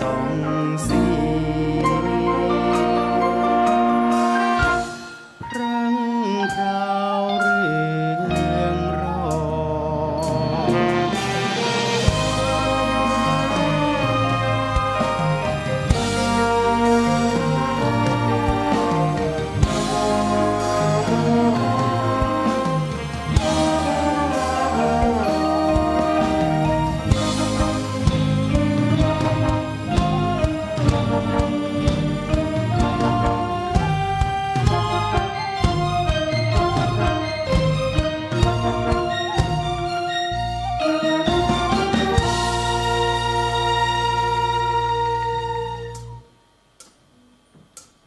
สองสี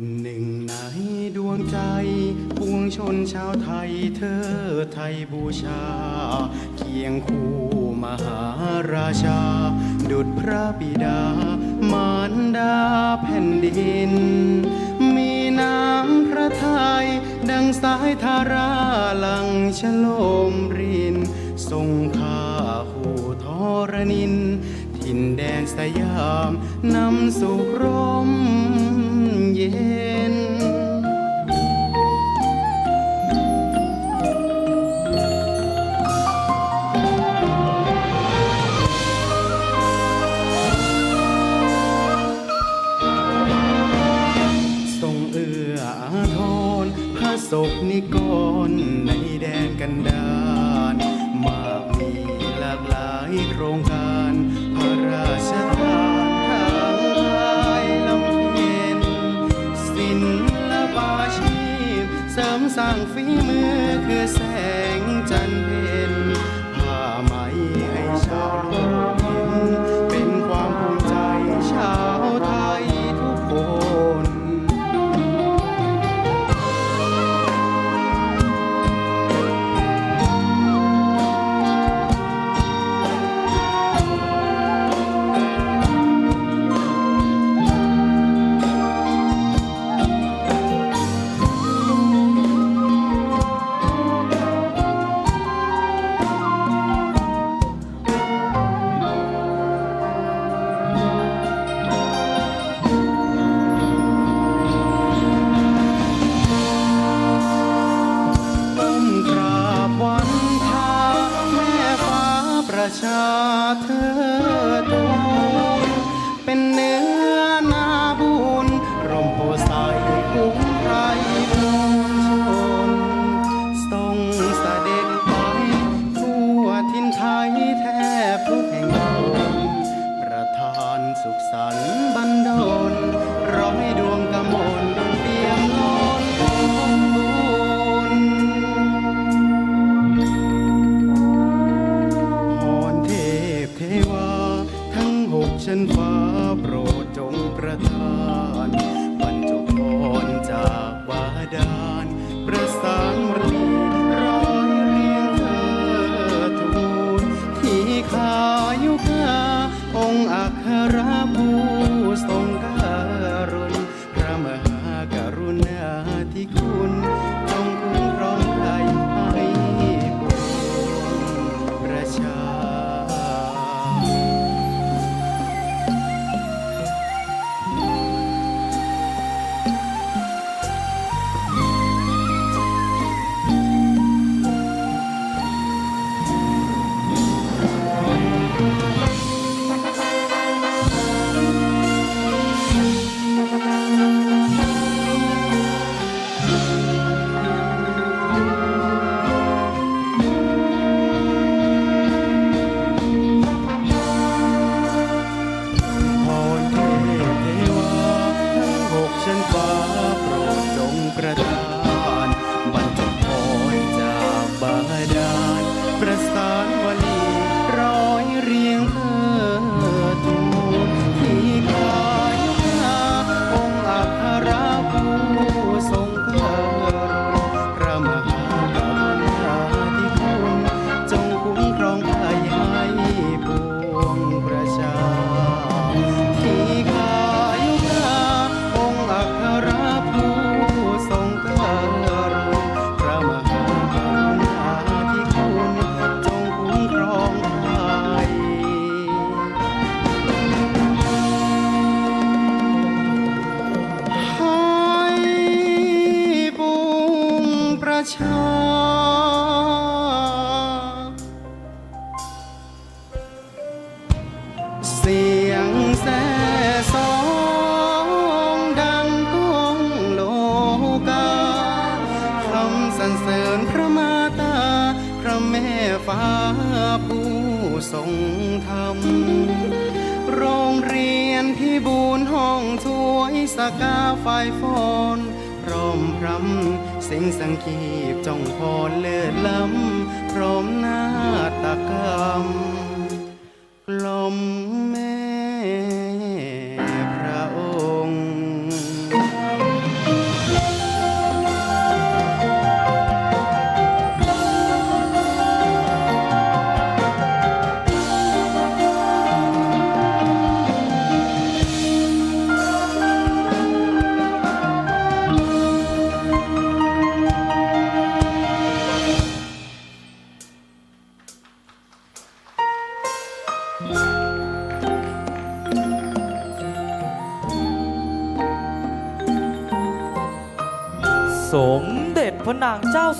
หนึ่งในดวงใจปวงชนชาวไทยเธอไทยบูชา เคียงคู่มหาราชา ดุจพระบิดามารดาแผ่นดิน มีน้ำพระทัยดังสายธาราลังชโลมริน ทรงข้าคู่ทรนิน ถิ่นแดนสยามนำสุขร่ม็น ทรงเอื้ออาทรพระศพนิกร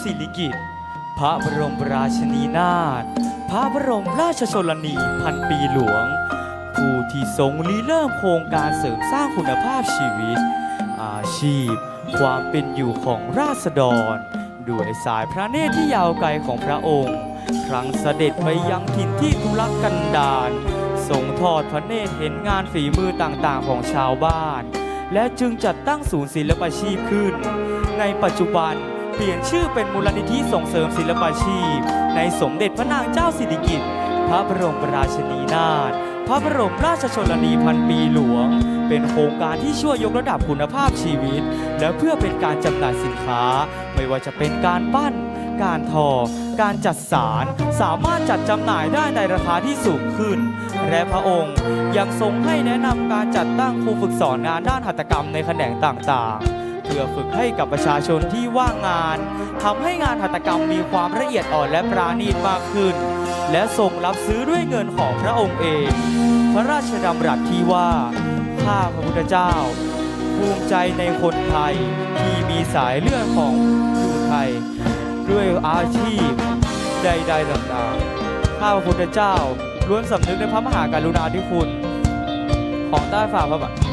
สิริกิติ์พระบรมราชินีนาถพระบรมราชชนนีพันปีหลวง ผู้ที่ทรงริเริ่มโครงการเสริมสร้างคุณภาพชีวิต อาชีพ ความเป็นอยู่ของราษฎร ด้วยสายพระเนตรที่ยาวไกลของพระองค์ ครั้งเสด็จไปยังถิ่นที่ทุรกันดารทรงทอดพระเนตรเห็นงานฝีมือต่างๆของชาวบ้าน และจึงจัดตั้งศูนย์ศิลปาชีพขึ้น ในปัจจุบัน เปลี่ยนชื่อเป็นมูลนิธิส่งเสริมศิลปาชีพ ในสมเด็จพระนางเจ้าสิริกิติ์พระบรมราชินีนาถพระบรมราชชนนีพันปีหลวง เป็นโครงการที่ช่วยยกระดับคุณภาพชีวิต และเพื่อเป็นการจำหน่ายสินค้า ไม่ว่าจะเป็นการปั้น การทอ การจัดสาร สามารถจัดจำหน่ายได้ในราคาที่สูงขึ้น และพระองค์ยังทรงให้แนะนำการจัดตั้งครูฝึกสอนงานด้านหัตถกรรมในแขนงต่างๆ พื่อฝึกให้กับประชาชนที่ว่างงานทำให้งานหัตถกรรมมีความละเอียดอ่อนและปราณีตมากขึ้น และทรงรับซื้อด้วยเงินของพระองค์เอง พระราชดำรัสที่ว่าข้าพระพุทธเจ้า ภูมิใจในคนไทยที่มีสายเลือดของอยู่ไทย ด้วยอาชีพใดๆต่างๆข้าพระพุทธเจ้าล้วนสำนึกในพระมหากรุณาธิคุณ ของใต้ฝ่าพระบาท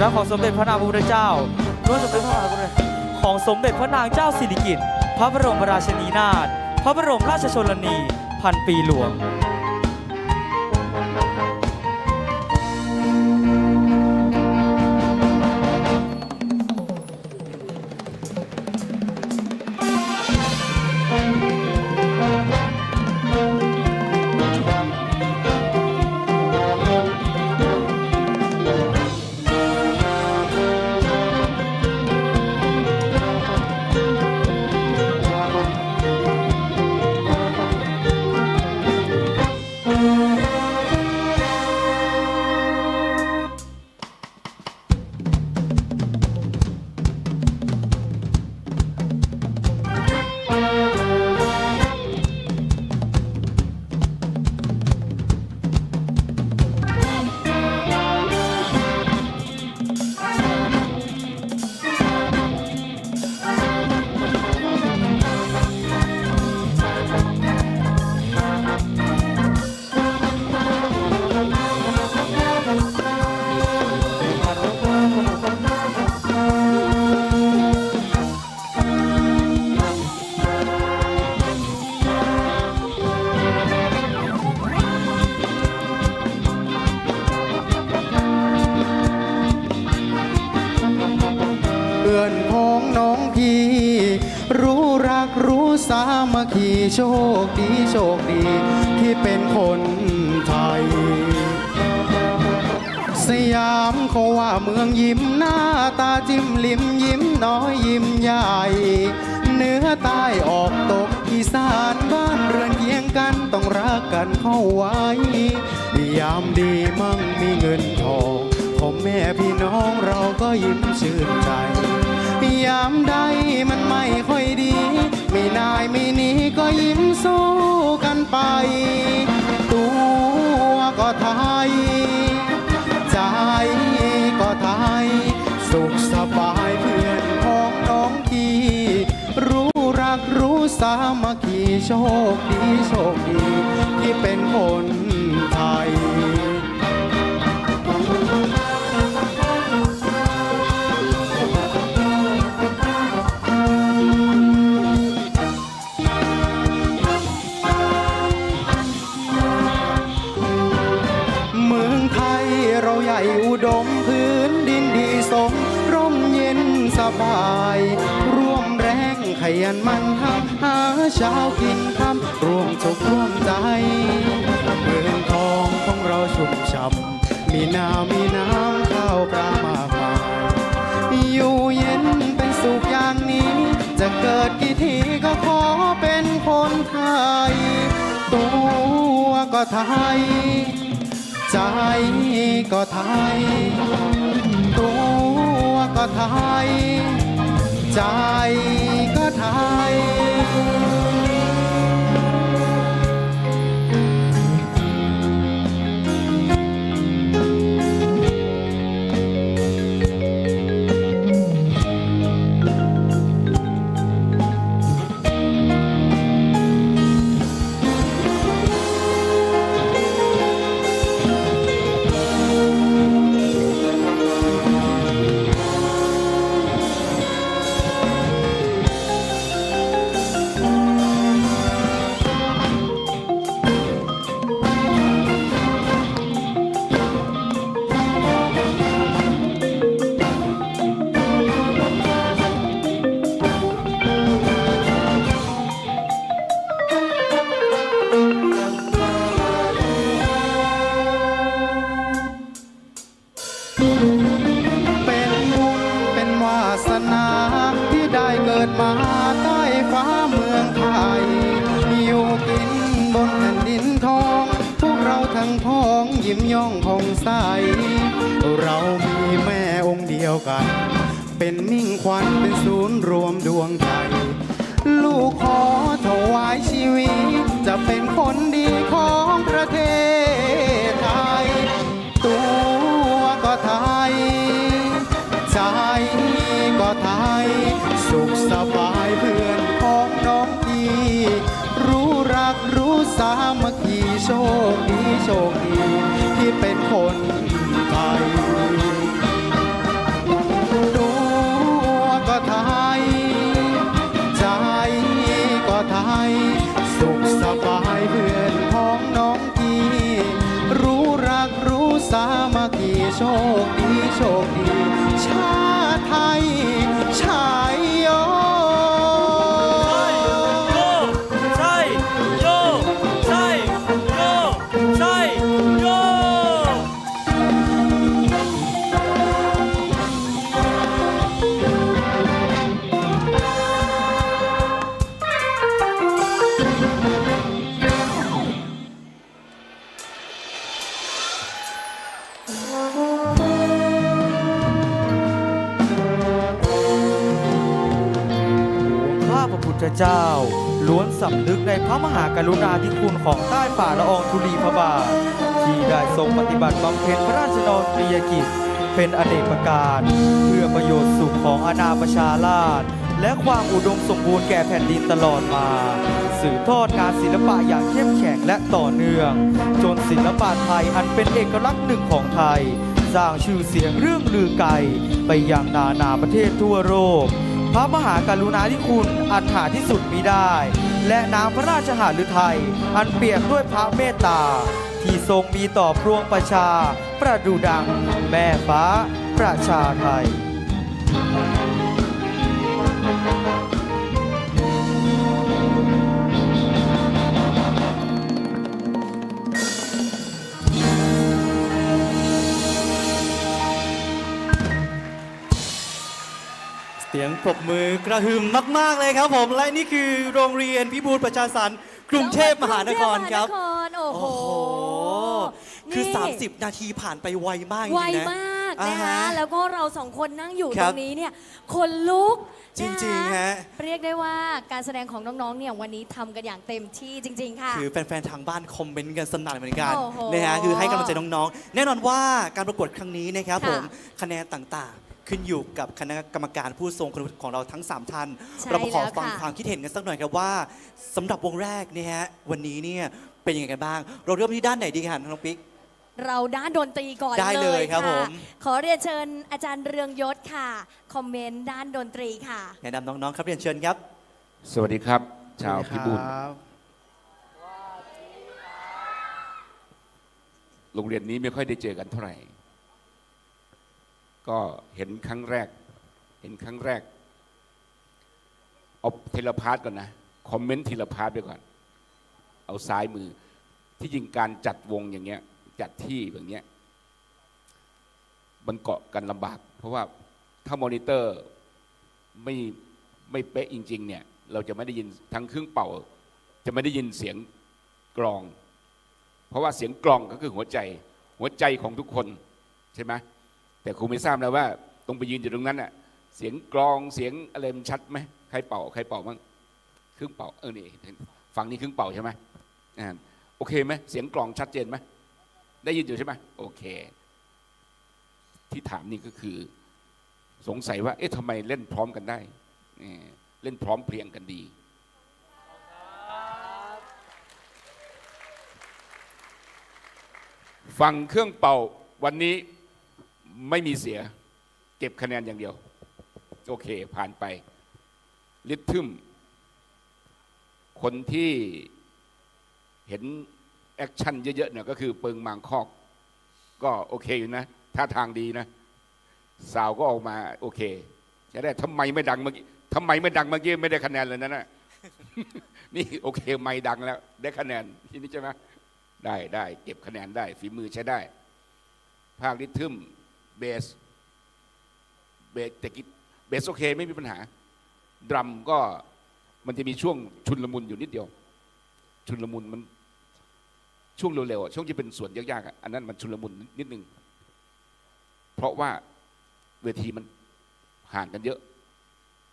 และของสมเด็จพระนางพระพุทธเจ้าล้วมสำนึกพระนางของสมเด็จพระนางเจ้าสิริกิติ์พระบรมราชินีนาถพระบรมราชชนนี พันปีหลวง โชคดีโชคดีที่เป็นคนไทย สยามเขาว่าเมืองยิ้มหน้าตาจิ้มลิมยิ้มน้อยยิ้มใหญ่ เหนือใต้ออกตกอีสานบ้านเรือนเคียงกันต้องรักกันเข้าไว้ยามดีมั่งมีเงินทองพ่อแม่พี่น้องเราก็ยิ้มชื่นใจ ยามใดมันไม่ค่อยดี ไม่นายไม่นีก็ยิ้มสู้กันไป ตัวก็ไทย ใจก็ไทย สุขสบายเพื่อนพ้องน้องที่รู้รักรู้สามัคคีโชคดีโชคดีที่เป็นคน เช้ากินคำร่วมสุขร่วมใจเมืองทองของเราชุ่มฉ่ำมีนามีน้ำข้าวปลามากมายอยู่เย็นเป็นสุขอย่างนี้ จะเกิดกี่ทีก็ขอเป็นคนไทย ตัวก็ไทย ใจก็ไทย ตัวก็ไทย ใจ ไทย สุขสบายเพื่อนของน้องพี่รู้รักรู้สามัคคีโชคดีโชคดีที่เป็นคนไทยตัวก็ไทย ใจก็ไทย สุขสบายเพื่อนของน้องพี่รู้รักรู้สามัคคีโชค เจ้า ล้วนสำนึกในพระมหากรุณาธิคุณของใต้ฝ่าละอองธุลีพระบาท ที่ได้ทรงปฏิบัติบำเพ็ญพระราชดำเนินกิจ เป็นอเนกประการ เพื่อประโยชน์สุขของอาณาประชาราษฎรและความอุดมสมบูรณ์แก่แผ่นดินตลอดมา สืบทอดงานศิลปะอย่างเข้มแข็งและต่อเนื่อง จนศิลปะไทยอันเป็นเอกลักษณ์หนึ่งของไทย สร้างชื่อเสียงเรื่องลือไกลไปยังนานาประเทศทั่วโลก พระมหากรุณาธิคุณอันหาที่สุดมิได้ และน้ำพระราชหฤทัยอันเปี่ยมด้วยพระเมตตา ที่ทรงมีต่อพรวงประชา ประดุดัง แม่ฟ้า ประชาไทย สียงปรบมือกระหึ่มมาก ๆ เลยครับผม และนี่คือโรงเรียนพิบูลประชาสรรค์กรุงเทพมหานครครับกงเทพมหานครโอ้โหโอ้โหคือนี่30 นาทีผ่านไปไวมากจไวริงๆนะมากอ่านะคะฮะแล้วก็เราสองคนนั่งอยู่คตรัรบงนี้เนี่ยคนลุกจริงๆนคฮะ เรียกได้ว่าการแสดงของน้องๆเนี่ยวันนี้ทำกันอย่างเต็มที่จริง ๆ ค่ะ คือแฟน ๆ ทางบ้านคอมเมนต์กันสนั่นเหมือนกันโอ้โหนะฮะคือให้กำลังใจน้อง ๆ แน่นอนว่าการประกวดครั้งนี้นะครับค่ะผมคะแนนต่างๆ ขึ้นอยู่กับคณะกรรมการผู้ทรงคุณวุฒิของเราทั้ง 3 ท่าน ใช่เรามาขอแล้วฟังค่ะ ความคิดเห็นกันสักหน่อยครับว่าสำหรับวงแรกเนี่ยฮะวันนี้เนี่ยเป็นยังไงกันบ้าง เราเริ่มที่ด้านไหนดีกันน้องปิ๊ก เราด้านดนตรีก่อนได้เลยครับะผม ขอเรียนเชิญอาจารย์เรืองยศค่ะ คอมเมนต์ด้านดนตรีค่ะ แนะนำน้องๆครับเรียนเชิญครับ สวัสดีครับ ชาวพิบูลครับโรงเรียนนี้ไม่ค่อยได้เจอกันเท่าไหร่ ก็เห็นครั้งแรก เห็นครั้งแรกเอาเทเลพาร์ตก่อนนะ คอมเมนต์ทีละพาร์ตไปก่อน เอาซ้ายมือ ที่จริงการจัดวงอย่างเงี้ย จัดที่แบบเนี้ย มันเกาะกันลำบาก เพราะว่าถ้ามอนิเตอร์ไม่ไม่เป๊ะจริง ๆ เนี่ย เราจะไม่ได้ยินทั้งเครื่องเป่า จะไม่ได้ยินเสียงกลอง เพราะว่าเสียงกลองก็คือหัวใจ หัวใจของทุกคนใช่ไหม แต่ครูไม่ทราบนะว่า ตรงไปยืนอยู่ตรงนั้นน่ะเสียงกลองเสียงอะไรมันชัดไหมใครเป่าใครเป่าบ้างเครื่องเป่าเออนี่ฝั่งนี้เครื่องเป่าใช่ไหมอ่าโอเคไหมเสียงกลองชัดเจนไหมได้ยินอยู่ใช่ไหมโอเค ที่ถามนี่ก็คือ สงสัยว่า เอ๊ะทำไมเล่นพร้อมกันได้เอ่อเล่นพร้อมเพรียงกันดี ฟังเครื่องเป่าวันนี้ ไม่มีเสีย เก็บคะแนนอย่างเดียว โอเค ผ่านไป ลิทึมคนที่เห็นแอคชั่นเยอะๆเนี่ยก็คือเปิงมางคอก ก็โอเคอยู่นะท่าทางดีนะ สาวก็ออกมาโอเคจะได้ทำไมไม่ดังเมื่อกี้ทำไมไม่ดังเมื่อกี้ไม่ได้คะแนนเลยนะนะนี่โอเคไม่ดังแล้ว ได้คะแนนทีนี้ใช่ไหมได้ได้เก็บคะแนนได้ฝีมือใช้ได้ ภาคริทึม เบสเบสแต่กิเบสโอเคไม่มีปัญหา ดรัมก็มันจะมีช่วงชุนละมุนอยู่นิดเดียว ชุนละมุนมันช่วงเร็วๆอะช่วงที่เป็นส่วนยากๆอะอันนั้นมันชุนละมุนนิดนึง เพราะว่าเวทีมันห่างกันเยอะ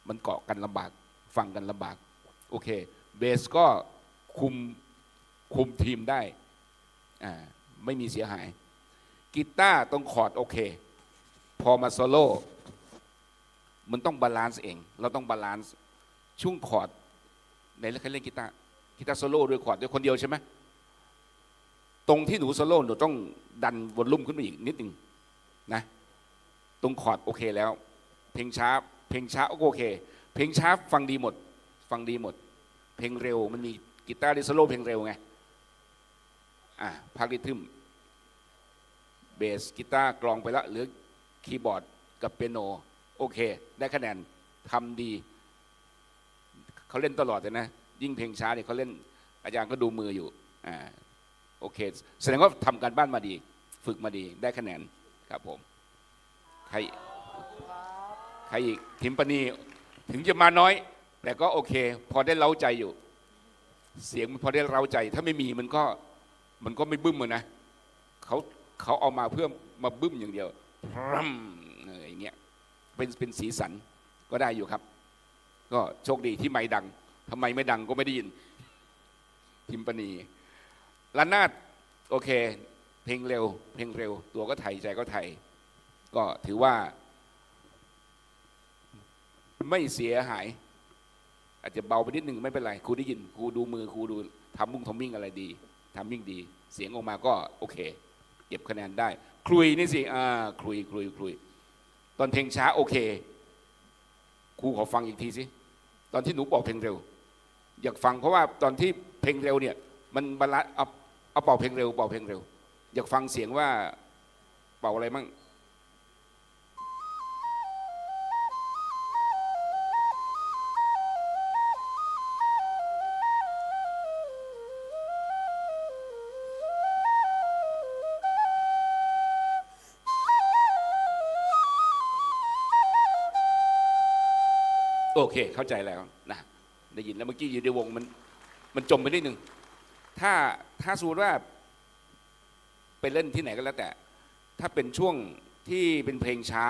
มันเกาะกันลำบากฟังกันลำบาก โอเค เบสก็คุมคุมทีมได้ อ่า ไม่มีเสียหาย กีตาร์ตรงคอร์ดโอเค พอมาโซโล่มันต้องบาลานซ์เอง เราต้องบาลานซ์ช่วงคอร์ดไหนแล้วใครเล่นกีตาร์กีตาร์โซโล่ด้วยคอร์ดด้วยคนเดียวใช่ไหมตรงที่หนูโซโล่หนูต้องดันวอลลุ่มขึ้นมาอีกนิดหนึ่งนะตรงคอร์ดโอเคแล้ว เพลงช้า เพลงช้าโอเค เพลงช้าฟังดีหมด ฟังดีหมด เพลงเร็วมันมีกีตาร์ที่โซโล่เพลงเร็วไงอ่าพาริทึมเบสกีตาร์กลองไปล้วเหลือ คีย์บอร์ดกับเปียโน โอเค ได้คะแนนทำดี เขาเล่นตลอดเลยนะ ยิ่งเพลงช้าเนี่ยเขาเล่นอาจารย์ก็ดูมืออยู่อ่าโอเค แสดงว่าทำการบ้านมาดี ฝึกมาดีได้คะแนนครับผมใครใครอีกทิมปณีถึงจะมาน้อย แต่ก็โอเค พอได้เล้าใจอยู่ เสียงมันพอได้เล้าใจ ถ้าไม่มีมันก็มันก็ไม่บึ้มเลยนะเขาเขาเอามาเพื่อมาบึ้มอย่างเดียว พรัมเอย่างเงี้ยเป็นเป็นสีสันก็ได้อยู่ครับ ก็โชคดีที่ไม่ดังทำไมไม่ดังก็ไม่ได้ยินทิมปณีละนาดโอเค เพลงเร็ว เพลงเร็ว ตัวก็ไทยใจก็ไทย ก็ถือว่า ไม่เสียหาย อาจจะเบาไปนิดหนึ่งไม่เป็นไรครูได้ยินครูดูมือครูดูทำมุ่งทำมิ่งอะไรดีทำมิ่งดี เสียงออกมาก็โอเค เก็บคะแนนได้ คลุยนี่สิอ่าคลุยคลุยคลุยตอนเพลงช้าโอเคครูขอฟังอีกทีสิตอนที่หนูบอกเพลงเร็ว อยากฟังเพราะว่าตอนที่เพลงเร็วเนี่ย มันบรรลัดเอาเอาเป่าเพลงเร็วเป่าเพลงเร็ว อยากฟังเสียงว่าเป่าอะไรมั่ง โอเค เข้าใจแล้วนะได้ยินแล้วเมื่อกี้อยู่ในวงมันมันจมไปนิดนึงถ้าถ้าสมมติว่าไปเล่นที่ไหนก็แล้วแต่ ถ้าเป็นช่วงที่เป็นเพลงช้า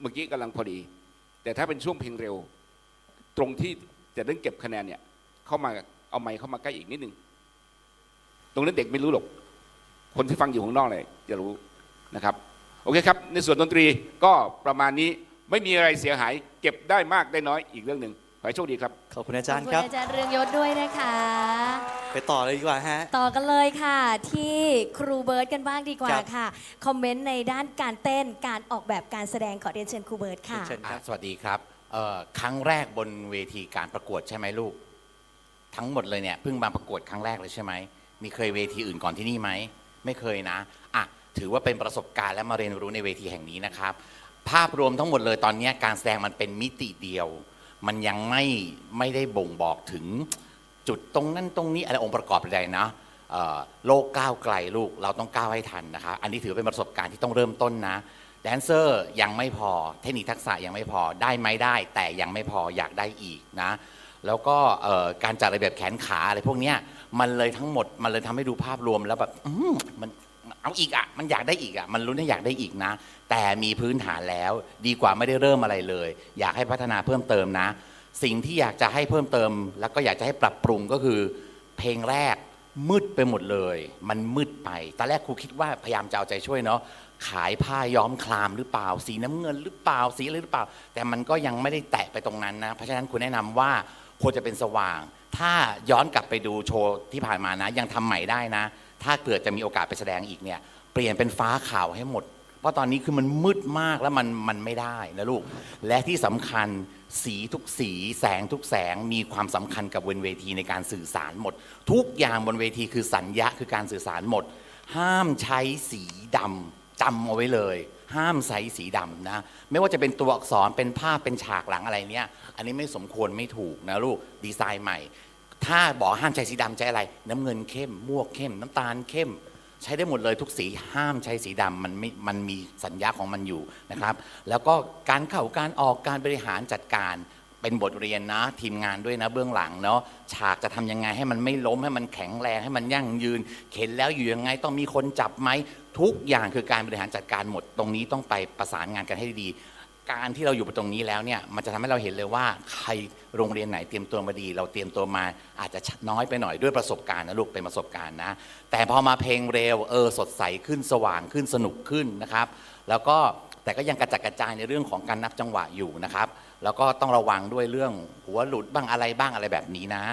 เมื่อกี้กำลังพอดี แต่ถ้าเป็นช่วงเพลงเร็ว ตรงที่จะเล่นเก็บคะแนนเนี่ย เข้ามาเอาไมค์เข้ามาใกล้อีกนิดนึงตรงนั้นเด็กไม่รู้หรอกคนที่ฟังอยู่ข้างนอกเลยจะรู้นะครับ โอเคครับ ในส่วนดนตรีก็ประมาณนี้ ไม่มีอะไรเสียหายเก็บได้มากได้น้อยอีกเรื่องหนึ่งขอให้โชคดีครับ ขอบคุณอาขจาอบรย์คุครับณอาจารย์เรืองยศด้วยนะคะ ไปต่อเลยดีกว่าฮะ ต่อกันเลยค่ะ ที่ครูเบิร์ตกันบ้างดีกว่าครับ ค่ะ คอมเมนต์ในด้านการเต้นการออกแบบการแสดงขอเรียนเชิญครูเบิร์ตค่ะ เชิญครับ อะสวัสดีครับเอ่อครั้งแรกบนเวทีการประกวดใช่ไหมลูก ทั้งหมดเลยเนี่ยเพิ่งมาประกวดครั้งแรกเลยใช่ไหมมีเคยเวทีอื่นก่อนที่นี่ไหมไม่เคยนะอะถือว่าเป็นประสบการณ์และมาเรียนรู้ในเวทีแห่งนี้นะครับ ภาพรวมทั้งหมดเลยตอนนี้การแสดงมันเป็นมิติเดียว มันยังไม่ไม่ได้บ่งบอกถึงจุดตรงนั้นตรงนี้อะไรองค์ประกอบใดนะโลกก้าวไกลลูกเราต้องก้าวให้ทันนะคะ อันนี้ถือเป็นประสบการณ์ที่ต้องเริ่มต้นนะแดนเซอร์ยังไม่พอเทคนิคทักษะยังไม่พอได้ไหมได้ แต่ยังไม่พออยากได้อีกนะ แล้วก็การจัดระเบียบแขนขาอะไรพวกนี้มันเลยทั้งหมดมันเลยทำให้ดูภาพรวมแล้วแบบมัน เอาอีกอะมันอยากได้อีกอะมันรู้นว่าอยากได้อีกนะ แต่มีพื้นฐานแล้ว ดีกว่าไม่ได้เริ่มอะไรเลย อยากให้พัฒนาเพิ่มเติมนะ สิ่งที่อยากจะให้เพิ่มเติม แล้วก็อยากจะให้ปรับปรุงก็คือ เพลงแรกมืดไปหมดเลย มันมืดไปตอนแรกครูคิดว่าพยายามจะเอาใจช่วยเนาะขายผ้าย้อมคลามหรือเปล่า สีน้ำเงินหรือเปล่าสีอะไรหรือเปล่า แต่มันก็ยังไม่ได้แตะไปตรงนั้นนะ เพราะฉะนั้นคุณแนะนำว่าควรจะเป็นสว่าง ถ้าย้อนกลับไปดูโชว์ที่ผ่านมานะ ยังทำใหม่ได้นะ ถ้าเกิดจะมีโอกาสไปแสดงอีกเนี่ยเปลี่ยนเป็นฟ้าขาวให้หมด เพราะตอนนี้คือมันมืดมากแล้วมันมันไม่ได้นะลูก และที่สำคัญสีทุกสีแสงทุกแสงมีความสำคัญกับบนเวทีในการสื่อสารหมด ทุกอย่างบนเวทีคือสัญญาคือการสื่อสารหมด ห้ามใช้สีดำจำเอาไว้เลย ห้ามใช้สีดำนะไม่ว่าจะเป็นตัวอักษรเป็นภาพเป็นฉากหลังอะไรเนี่ยอันนี้ไม่สมควรไม่ถูกนะลูกดีไซน์ใหม่ ถ้าบอกห้ามใช้สีดำใช้อะไร น้ำเงินเข้มม่วงเข้ม น้ำตาลเข้ม ใช้ได้หมดเลยทุกสีห้ามใช้สีดำมันไม่มันมีสัญญาของมันอยู่นะครับ แล้วก็การเข้าการออกการบริหารจัดการเป็นบทเรียนนะทีมงานด้วยนะเบื้องหลังเนาะฉากจะทำยังไงให้มันไม่ล้มให้มันแข็งแรงให้มันยั่งยืน เข็นแล้วอยู่ยังไงต้องมีคนจับไหมทุกอย่างคือการบริหารจัดการหมด ตรงนี้ต้องไปประสานงานกันให้ดี การที่เราอยู่ตรงนี้แล้วเนี่ยมันจะทำให้เราเห็นเลยว่า ใครโรงเรียนไหนเตรียมตัวมาดี เราเตรียมตัวมาอาจจะน้อยไปหน่อยด้วยประสบการณ์นะลูกเป็นประสบการณ์นะ แต่พอมาเพลงเร็วเออสดใสขึ้นสว่างขึ้นสนุกขึ้นนะครับ แล้วก็แต่ก็ยังกระจัดกระจายในเรื่องของการนับจังหวะอยู่นะครับ แล้วก็ต้องระวังด้วยเรื่องหัวหลุดบ้างอะไรบ้างอะไรแบบนี้นะ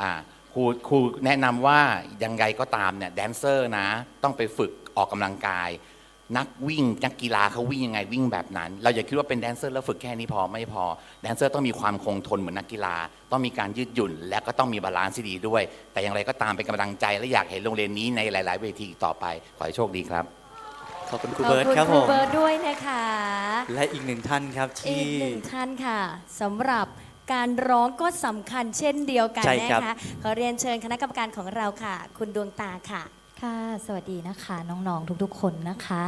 อ่าครูครูแนะนำว่ายังไงก็ตามเนี่ยแดนเซอร์นะ ต้องไปฝึกออกกำลังกาย นักวิ่งนักกีฬาเขาวิ่งยังไงวิ่งแบบนั้น เราอย่าคิดว่าเป็นแดนเซอร์แล้วฝึกแค่นี้พอไม่พอ แดนเซอร์ต้องมีความคงทนเหมือนนักกีฬา ต้องมีการยืดหยุ่น และก็ต้องมีบาลานซ์ที่ดีด้วย แต่อย่างไรก็ตามเป็นกำลังใจและอยากเห็นโรงเรียนนี้ในหลาย ๆ เวทีอีกต่อไป ขอให้โชคดีครับ ขอบคุณครูขอบเบิร์ตคุณครับคผรูม เบิร์ดด้วยนะคะและอีกหนึ่งท่านครับอีที่ กหนึ่งท่านค่ะสำหรับการร้องก็สำคัญเช่นเดียวกันใช่นะครับคะขอเรียนเชิญคณะกรรมการของเราค่ะ คุณดวงตาค่ะ ค่ะ สวัสดีนะคะ น้องๆทุกๆ คนนะคะ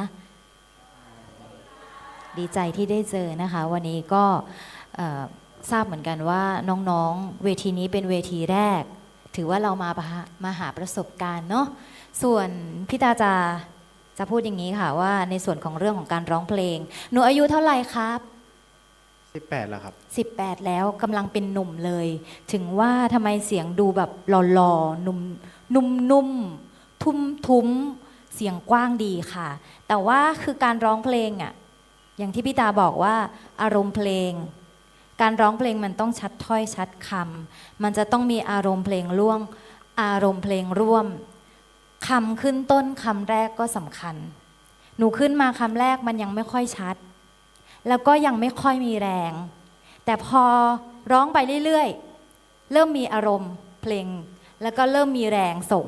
ดีใจที่ได้เจอนะคะ วันนี้ก็เอ่อทราบเหมือนกันว่าน้องๆ เวทีนี้เป็นเวทีแรก ถือว่าเรามาปะหามาหาประสบการณ์เนาะส่วนพี่ตาจะจะพูดอย่างนี้ค่ะว่าในส่วนของเรื่องของการร้องเพลง หนูอายุเท่าไหร่ครับ18แล้วครับ 18 แล้วกำลังเป็นหนุ่มเลย ถึงว่าทำไมเสียงดูแบบหล่อๆหนุ่มนุ่มนุ่ม ทุ้มทุ้มเสียงกว้างดีค่ะ แต่ว่าคือการร้องเพลงอะอย่างที่พี่ตาบอกว่าอารมณ์เพลง การร้องเพลงมันต้องชัดถ้อยชัดคำมันจะต้องมีอารมณ์เพลงร่วมอารมณ์เพลงร่วมคำขึ้นต้นคำแรกก็สำคัญ หนูขึ้นมาคำแรกมันยังไม่ค่อยชัด แล้วก็ยังไม่ค่อยมีแรง แต่พอร้องไปเรื่อยๆ เริ่มมีอารมณ์เพลง แล้วก็เริ่มมีแรงส่ง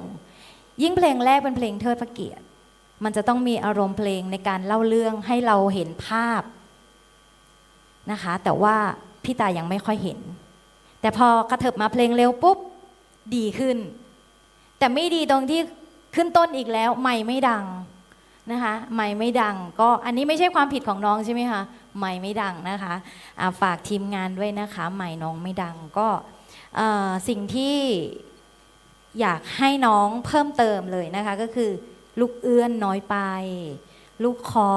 ยิ่งเพลงแรกเป็นเพลงเทิดพระเกียรติ มันจะต้องมีอารมณ์เพลงในการเล่าเรื่องให้เราเห็นภาพนะคะ แต่ว่าพี่ตายังไม่ค่อยเห็น แต่พอกระเถิบมาเพลงเร็วปุ๊บดีขึ้น แต่ไม่ดีตรงที่ขึ้นต้นอีกแล้วไม่ไม่ดังนะคะไม่ไม่ดังก็อันนี้ไม่ใช่ความผิดของน้องใช่ไหมคะไม่ไม่ดังนะคะาฝากทีมงานด้วยนะคะไม่น้องไม่ดังก็สิ่งที่ อยากให้น้องเพิ่มเติมเลยนะคะ ก็คือ ลูกเอื้อนน้อยไป ลูกคอ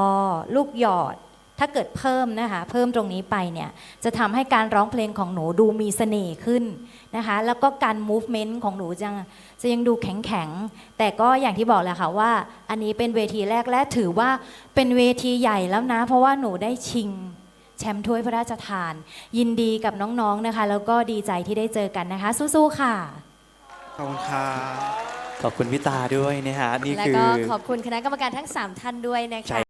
ลูกหยอด ถ้าเกิดเพิ่มนะคะ เพิ่มตรงนี้ไปเนี่ย จะทำให้การร้องเพลงของหนูดูมีเสน่ห์ขึ้นนะคะ แล้วก็การ movement ของหนูจะจะยังดูแข็งแข็ง แต่ก็อย่างที่บอกแหละค่ะว่า อันนี้เป็นเวทีแรกและถือว่าเป็นเวทีใหญ่แล้วนะ เพราะว่าหนูได้ชิงแชมป์ถ้วยพระราชทาน ยินดีกับน้องๆนะคะ แล้วก็ดีใจที่ได้เจอกันนะคะ สู้ๆค่ะ ขอบคุณครับขอบคุณพี่ตาด้วยนะฮะนี่และคือ ก็ขอบคุณคณะกรรมการทั้ง 3 ท่านด้วยนะคะ